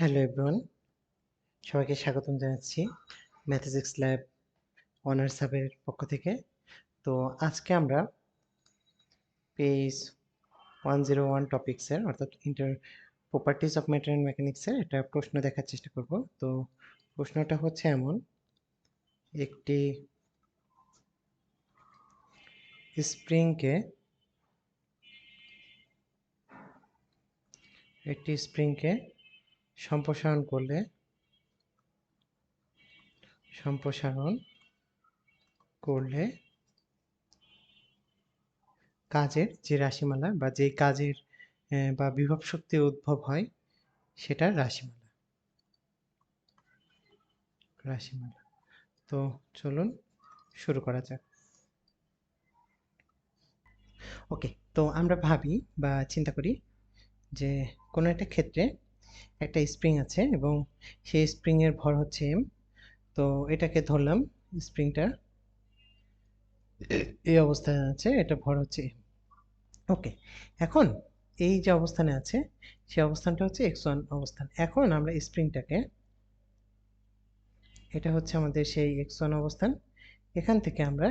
Hello everyone সবাইকে স্বাগতম জানাচ্ছি ম্যাথেজিক্স ল্যাব অনার্স সাবের পক্ষ থেকে। তো আজকে আমরা পেজ ওয়ান জিরো ওয়ান টপিক্সের অর্থাৎ inter properties of matter and মেকানিক্সের একটা প্রশ্ন দেখার চেষ্টা করব। তো প্রশ্নটা হচ্ছে এমন, একটি স্প্রিংকে একটি স্প্রিংকে সম্প্রসারণ করলে সম্প্রসারণ করলে কাজের যে রাশিমালা বা যে কাজের বা বিভব শক্তি উদ্ভব হয় সেটা রাশিমালা। রাশিমালা। তো চলুন শুরু করা যাক। ওকে, তো আমরা ভাবি বা চিন্তা করি যে কোনো একটা ক্ষেত্রে একটা স্প্রিং আছে এবং সেই স্প্রিংয়ের ভর হচ্ছে এম তো এটাকে ধরলাম স্প্রিংটা এই অবস্থায় আছে, এটা ভর হচ্ছে এম ওকে, এখন এই যে অবস্থানে আছে, সেই অবস্থানটা হচ্ছে এক্স ওয়ান অবস্থান। এখন আমরা স্প্রিংটাকে, এটা হচ্ছে আমাদের সেই এক্স ওয়ান অবস্থান। এখান থেকে আমরা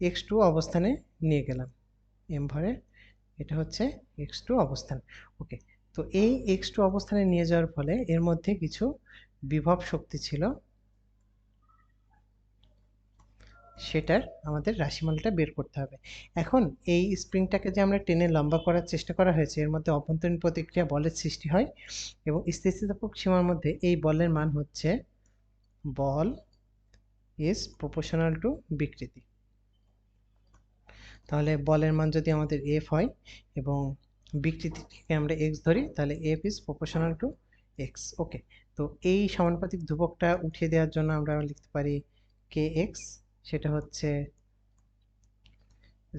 এক্স টু অবস্থানে নিয়ে গেলাম। এম ভরে এটা হচ্ছে এক্স টু অবস্থান। ওকে তো এই এক্স টু অবস্থানে নিয়ে যাওয়ার ফলে এর মধ্যে কিছু বিভব শক্তি ছিল। সেটার আমাদের রাশিমালাটা বের করতে হবে। এখন এই স্প্রিংটাকে যে আমরা টেনে লম্বা করার চেষ্টা করা হয়েছে, এর মধ্যে অভ্যন্তরীণ প্রতিক্রিয়া বলের সৃষ্টি হয় এবং স্থিতিস্থাপক সীমার মধ্যে এই বলের মান হচ্ছে বল ইজ প্রপোর্শনাল টু বিকৃতি। তাহলে বলের মান যদি আমাদের এফ হয় এবং বিকৃতি থেকে আমরা এক্স ধরি, তাহলে f is proportional to x okay তো এই সমানুপাতিক ধ্রুবকটা উঠিয়ে দেওয়ার জন্য আমরা লিখতে পারি কে এক্স সেটা হচ্ছে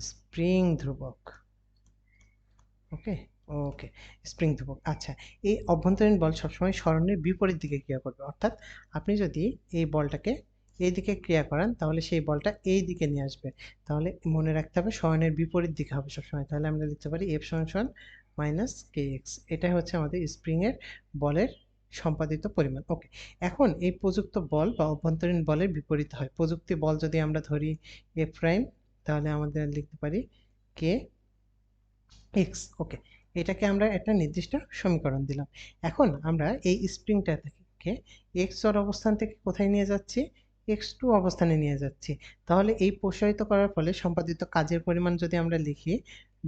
স্প্রিং ধ্রুবক ওকে ওকে স্প্রিং ধ্রুবক। আচ্ছা এই অভ্যন্তরীণ বল সবসময় স্মরণের বিপরীত দিকে ক্রিয়া করবে, অর্থাৎ আপনি যদি এই বলটাকে এই দিকে ক্রিয়া করান, তাহলে সেই বলটা এই দিকে নিয়ে আসবে। তাহলে মনে রাখতে হবে স্মরণের বিপরীত দিকে হবে সবসময়। তাহলে আমরা লিখতে পারি এফ সমান সমান মাইনাস কে এক্স। এটাই হচ্ছে আমাদের স্প্রিংয়ের বলের সম্পাদিত পরিমাণ। ওকে, এখন এই প্রযুক্ত বল বা অভ্যন্তরীণ বলের বিপরীত হয়। প্রযুক্তি বল যদি আমরা ধরি এ প্রাইম, তাহলে আমাদের লিখতে পারি কে এক্স। ওকে, এটাকে আমরা একটা নির্দিষ্ট সমীকরণ দিলাম। এখন আমরা এই স্প্রিংটা থেকে এক্স অবস্থান থেকে কোথায় নিয়ে যাচ্ছি? এক্স টু অবস্থানে নিয়ে যাচ্ছি। তাহলে এই প্রসারিত করার ফলে সম্পাদিত কাজের পরিমাণ যদি আমরা লিখি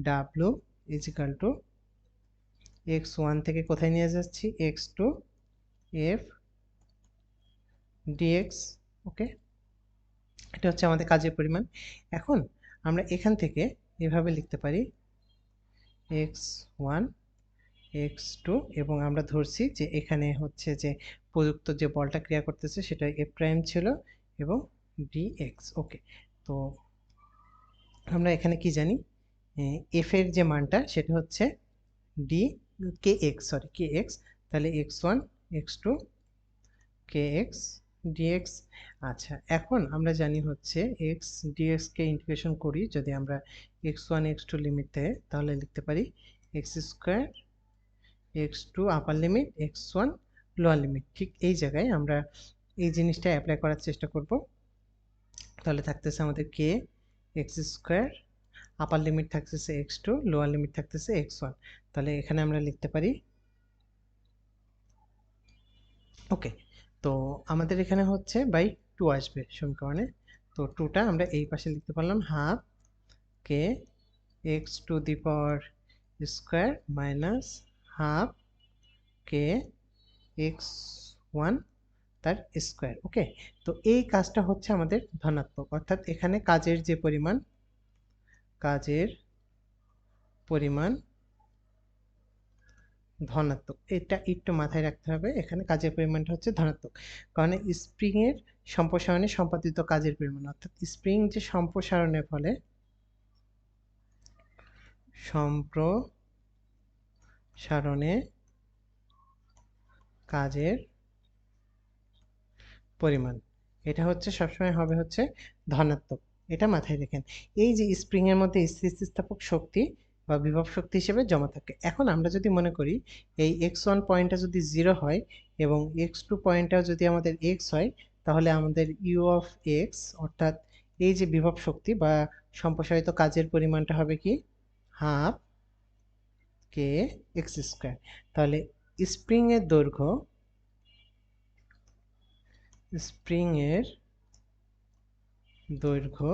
W is equal to x one থেকে কোথায় নিয়ে যাচ্ছি? X two f dx okay এটা হচ্ছে আমাদের কাজের পরিমাণ। এখন আমরা এখান থেকে এভাবে লিখতে পারি এক্স ওয়ান এক্স টু এবং আমরা ধরছি যে এখানে হচ্ছে যে প্রযুক্ত যে বলটা ক্রিয়া করতেছে সেটা এফ প্রাইম ছিল এবং ডিএক্স ওকে তো আমরা এখানে কি জানি? এফ এর যে মানটা সেটা হচ্ছে d k x sorry k x তাহলে x one x two k x dx আচ্ছা এখন আমরা জানি হচ্ছে এক্স ডিএক্সকে ইন্টিগ্রেশন করি যদি আমরা x one x two limit তাহলে লিখতে পারি x square x two upper limit x one lower limit ঠিক এই জায়গায় আমরা এই জিনিসটা অ্যাপ্লাই করার চেষ্টা করব। তাহলে থাকতেছে আমাদের k x square upper limit থাকতেছে এক্স টু লোয়ার লিমিট থাকতেছে এক্স ওয়ান তাহলে এখানে আমরা লিখতে পারি ওকে তো আমাদের এখানে হচ্ছে বাই টু আসবে সমীকরণে। তো টুটা আমরা এই পাশে লিখতে পারলাম half k x two the power square minus half k x one তার স্কোয়ার ওকে তো এই কাজটা হচ্ছে আমাদের ধনাত্মক, অর্থাৎ এখানে কাজের যে পরিমাণ, কাজের পরিমাণ ধনাত্মক, এটা একটু মাথায় রাখতে হবে, এখানে কাজের পরিমাণটা হচ্ছে ধনাত্মক, কারণ স্প্রিংয়ের সম্প্রসারণে সম্পাদিত কাজের পরিমাণ, অর্থাৎ স্প্রিং যে সম্প্রসারণের ফলে সম্প্রসারণে কাজের পরিমাণ। এটা হচ্ছে সবসময় হবে হচ্ছে ধনাত্মক। এটা মাথায় রেখেন। এই যে স্প্রিংয়ের মধ্যে স্থিতিস্থাপক শক্তি বা বিভব শক্তি হিসেবে জমা থাকে। এখন আমরা যদি মনে করি, এই এক্স ওয়ান পয়েন্টটা যদি জিরো হয় এবং এক্স টু পয়েন্টটা যদি আমাদের এক্স হয়, তাহলে আমাদের ইউ অফ এক্স, অর্থাৎ এই যে বিভব শক্তি বা সম্প্রসারিত কাজের পরিমাণটা হবে কি? হাফ কে এক্স স্কোয়ার তাহলে স্প্রিংয়ের দৈর্ঘ্য স্প্রিংয়ের দৈর্ঘ্য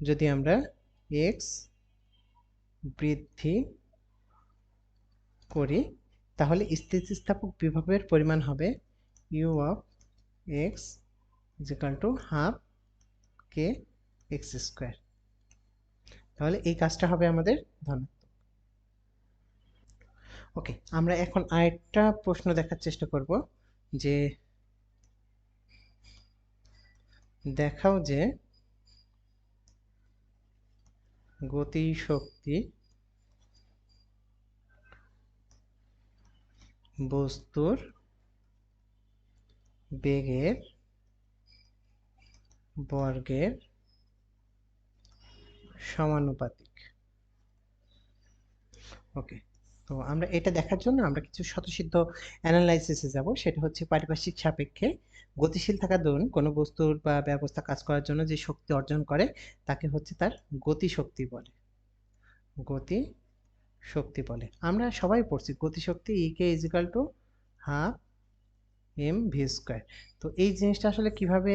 যদি আমরা এক্স বৃদ্ধি করি, তাহলে স্থিতিস্থাপক বিভবের পরিমাণ হবে u of x is equal to half k x square তাহলে এই কাজটা হবে আমাদের ধনাত্মক ওকে আমরা এখন আরেকটা প্রশ্ন দেখার চেষ্টা করব যে দেখাও যে গতি শক্তি বস্তুর বেগের বর্গের সমানুপাতিক। ওকে তো আমরা এটা দেখার জন্য আমরা কিছু স্বতঃসিদ্ধ অ্যানালাইসিসে যাব। সেটা হচ্ছে পারিপার্শ্বিক সাপেক্ষে গতিশীল থাকা দরুন কোনো বস্তুর বা ব্যবস্থা কাজ করার জন্য যে শক্তি অর্জন করে, তাকে হচ্ছে তার গতি শক্তি বলে। গতি শক্তি বলে। আমরা সবাই পড়ছি গতি শক্তি e k is equal to half m v square তো এই জিনিসটা আসলে কীভাবে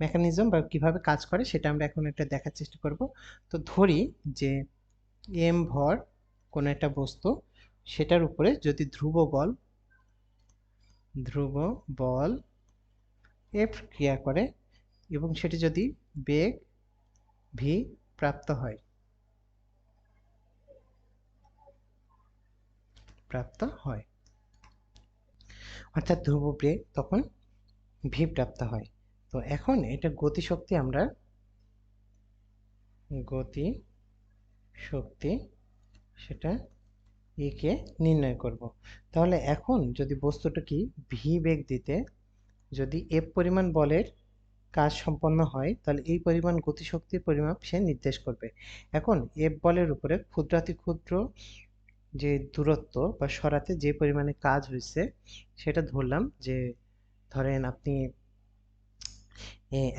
মেকানিজম বা কীভাবে কাজ করে সেটা আমরা এখন একটা দেখার চেষ্টা করব। তো ধরি যে এম ভর কোনো একটা বস্তু, সেটার উপরে যদি ধ্রুব বল ধ্রুব বল এফ ক্রিয়া করে এবং সেটি যদি বেগ ভি প্রাপ্ত হয় প্রাপ্ত হয়। অর্থাৎ ধ্রুব বেগ তখন ভি প্রাপ্ত হয়। তো এখন এটা গতিশক্তি আমরা গতি শক্তি সেটা একে নির্ণয় করব। তাহলে এখন যদি বস্তুটা কি ভি বেগ দিতে যদি এফ পরিমাণ বলের কাজ সম্পন্ন হয়, তাহলে এই পরিমাণ গতিশক্তির পরিমাপ সে নির্দেশ করবে। এখন এফ বলের উপরে ক্ষুদ্রাতি ক্ষুদ্র যে দূরত্ব বা সরাতে যে পরিমাণে কাজ হয়েছে, সেটা ধরলাম যে ধরেন আপনি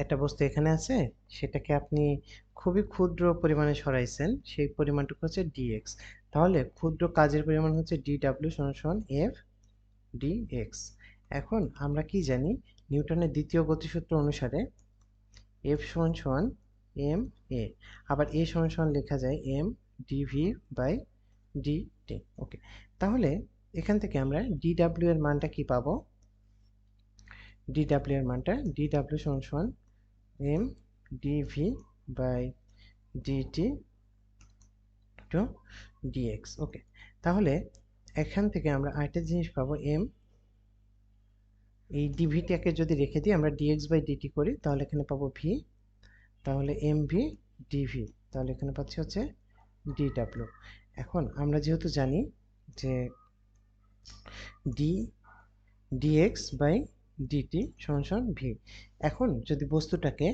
একটা বস্তু এখানে আছে, সেটাকে আপনি খুবই ক্ষুদ্র পরিমাণে সরাইছেন, সেই পরিমাণটুকু হচ্ছে ডিএক্স তাহলে ক্ষুদ্র কাজের পরিমাণ হচ্ছে ডি ডাব্লিউ সমান এফ ডি এক্স এখন আমরা কি জানি, নিউটনের দ্বিতীয় গতিসূত্র অনুসারে এফ সমান সমান এম এ আবার এ সমান সমান লেখা যায় m dv by d t okay তাহলে এখান থেকে আমরা ডি ডাব্লিউ এর মানটা কি পাবো? ডি ডাব্লিউ এর মানটা ডি ডাব্লিউ সমান সমান m dv by dt to dx okay তাহলে এখান থেকে আমরা আরেকটা জিনিস পাবো এম এই ডিভিটাকে যদি রেখে দিই, আমরা ডিএক্স বাই ডিটি করি, তাহলে এখানে পাবো ভি তাহলে এম ভি ডিভি তাহলে এখানে পাচ্ছি হচ্ছে ডি ডাব্লিউ এখন আমরা যেহেতু জানি যে ডি ডিএক্স বাই ডিটি সমান সমান ভি এখন যদি বস্তুটাকে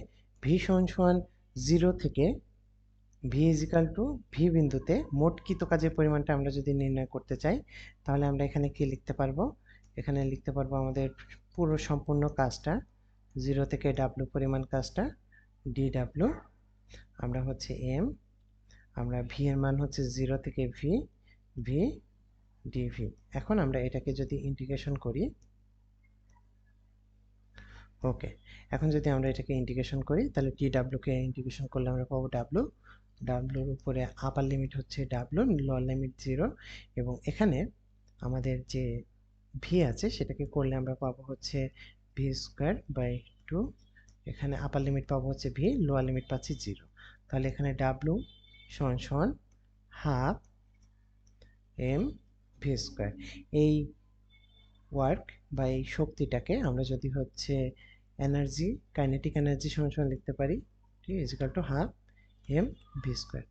ভি সমান সমান জিরো থেকে ভি ইজিক্যাল টু ভি বিন্দুতে মোট কৃত কাজের পরিমাণটা আমরা যদি নির্ণয় করতে চাই, তাহলে আমরা এখানে কি লিখতে পারব? এখানে লিখতে পারব আমাদের পুরো সম্পূর্ণ কাজটা জিরো থেকে ডাব্লু পরিমাণ কাজটা ডি ডাব্লু আমরা হচ্ছে এম আমরা ভি এর মান হচ্ছে জিরো থেকে ভি ভি ডিভি এখন আমরা এটাকে যদি ইন্টিগ্রেশন করি ওকে, এখন যদি আমরা এটাকে ইন্টিগ্রেশন করি, তাহলে টি ডাব্লুকে ইন্টিগ্রেশন করলে আমরা পাবো ডাব্লু ডাব্লুর উপরে আপার লিমিট হচ্ছে ডাব্লু লোয়ার লিমিট জিরো এবং এখানে আমাদের যে ভি আছে, সেটাকে করলে আমরা পাবো হচ্ছে ভি স্কোয়ার বাই টু এখানে আপার লিমিট পাবো হচ্ছে ভি লোয়ার লিমিট পাচ্ছি জিরো তাহলে এখানে ডাব্লু সমান সমান হাফ এম ভি স্কোয়ার এই ওয়ার্ক বা এই শক্তিটাকে আমরা যদি হচ্ছে এনার্জি কাইনেটিক এনার্জি সমান সমান লিখতে পারি ঠিক is equal to half m v square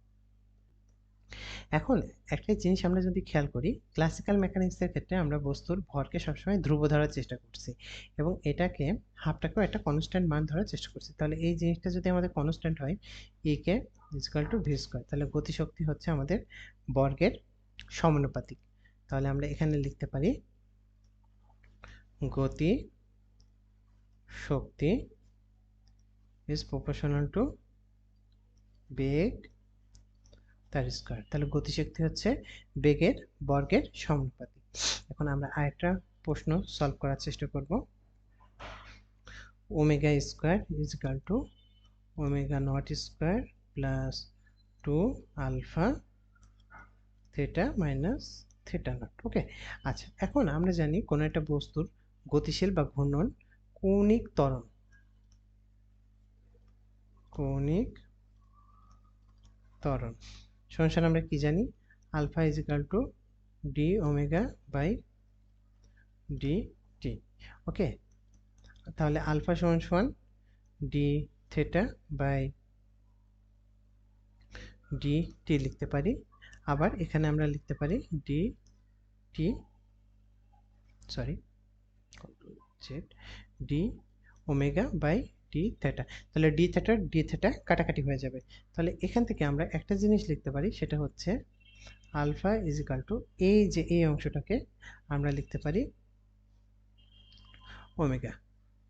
এখন একটা জিনিস আমরা যদি খেয়াল করি ক্লাসিক্যাল মেকানিক্সের ক্ষেত্রে আমরা বস্তুর ভরকে সবসময় ধ্রুব ধরার চেষ্টা করছি এবং এটাকে হাফটাকেও একটা কনস্ট্যান্ট মান ধরার চেষ্টা করছি। তাহলে এই জিনিসটা যদি আমাদের কনস্ট্যান্ট হয় একে ইজিক্যাল টু ভি স্কোয়ার তাহলে গতিশক্তি হচ্ছে আমাদের বর্গের সমানুপাতিক। তাহলে আমরা এখানে লিখতে পারি গতি শক্তি ইজ প্রপোর্শনাল টু বেগ তার স্কোয়ার তাহলে গতিশক্তি হচ্ছে বেগের বর্গের সমানুপাতিক। এখন আমরা আরেকটা প্রশ্ন সলভ করার চেষ্টা করব। Omega square is equal to omega naught square plus two alpha theta minus theta naught okay আচ্ছা এখন আমরা জানি কোনো একটা বস্তুর গতিশীল বা ঘূর্ণন কৌণিক ত্বরণ। কৌণিক ত্বরণ। সংসার আমরা কি জানি? Alpha is equal to d omega by d t okay তাহলে আলফা সমান সমান d theta by d t লিখতে পারি। আবার এখানে আমরা লিখতে পারি d t sorry z d omega by d theta তাহলে ডি থেটা ডি থেটা কাটাকাটি হয়ে যাবে। তাহলে এখান থেকে আমরা একটা জিনিস লিখতে পারি, সেটা হচ্ছে আলফা ইজিক্যাল টু এই যে এই অংশটাকে আমরা লিখতে পারি ওমেগা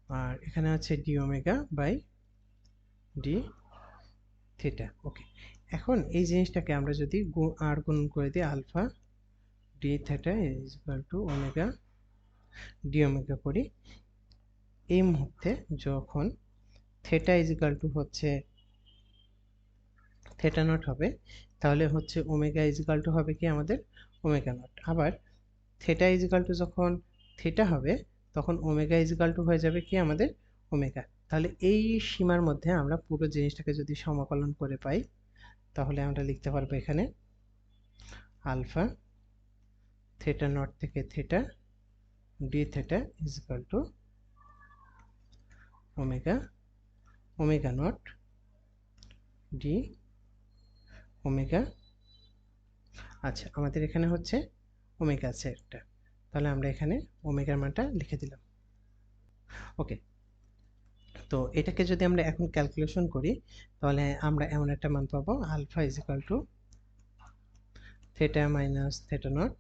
আর এখানে আছে d omega by d theta okay এখন এই জিনিসটাকে আমরা যদি আর গুণ করে দিই alpha d theta is equal to omega d omega করি, এই মুহূর্তে যখন থেটা ইজ ইকাল টু হচ্ছে থেটা নট হবে, তাহলে হচ্ছে ওমেগা ইজ ইকাল টু হবে কি আমাদের ওমেগা নট আবার থেটা ইজ ইকাল টু যখন থেটা হবে, তখন ওমেগা ইজ ইকাল টু হয়ে যাবে কি আমাদের ওমেগা তাহলে এই সীমার মধ্যে আমরা পুরো জিনিসটাকে যদি সমাকলন করে পাই, তাহলে আমরা লিখতে পারব এখানে আলফা থেটা নট থেকে theta d theta is equal to omega omega naught d omega আচ্ছা আমাদের এখানে হচ্ছে ওমেগা আছে একটা। তাহলে আমরা এখানে ওমেগার মানটা লিখে দিলাম। ওকে তো এটাকে যদি আমরা এখন ক্যালকুলেশন করি, তাহলে আমরা এমন একটা মান পাবো alpha is equal to theta minus theta naught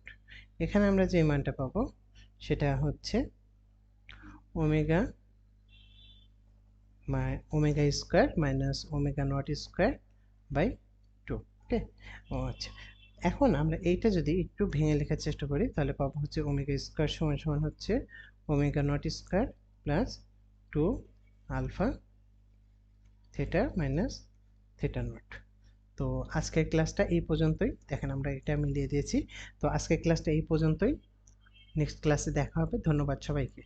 এখানে আমরা যে মানটা পাবো সেটা হচ্ছে omega omega square minus omega naught square by two, okay? ও আচ্ছা। এখন আমরা এইটা যদি একটু ভেঙে লেখার চেষ্টা করি, তাহলে পাবো হচ্ছে ওমেগা স্কোয়ার সমান সমান হচ্ছে omega naught square plus two alpha theta minus theta naught. তো আজকের ক্লাসটা এই পর্যন্তই। দেখেন আমরা এটা মিলিয়ে দিয়েছি। তো আজকের ক্লাসটা এই পর্যন্তই। নেক্সট ক্লাসে দেখা হবে। ধন্যবাদ সবাইকে।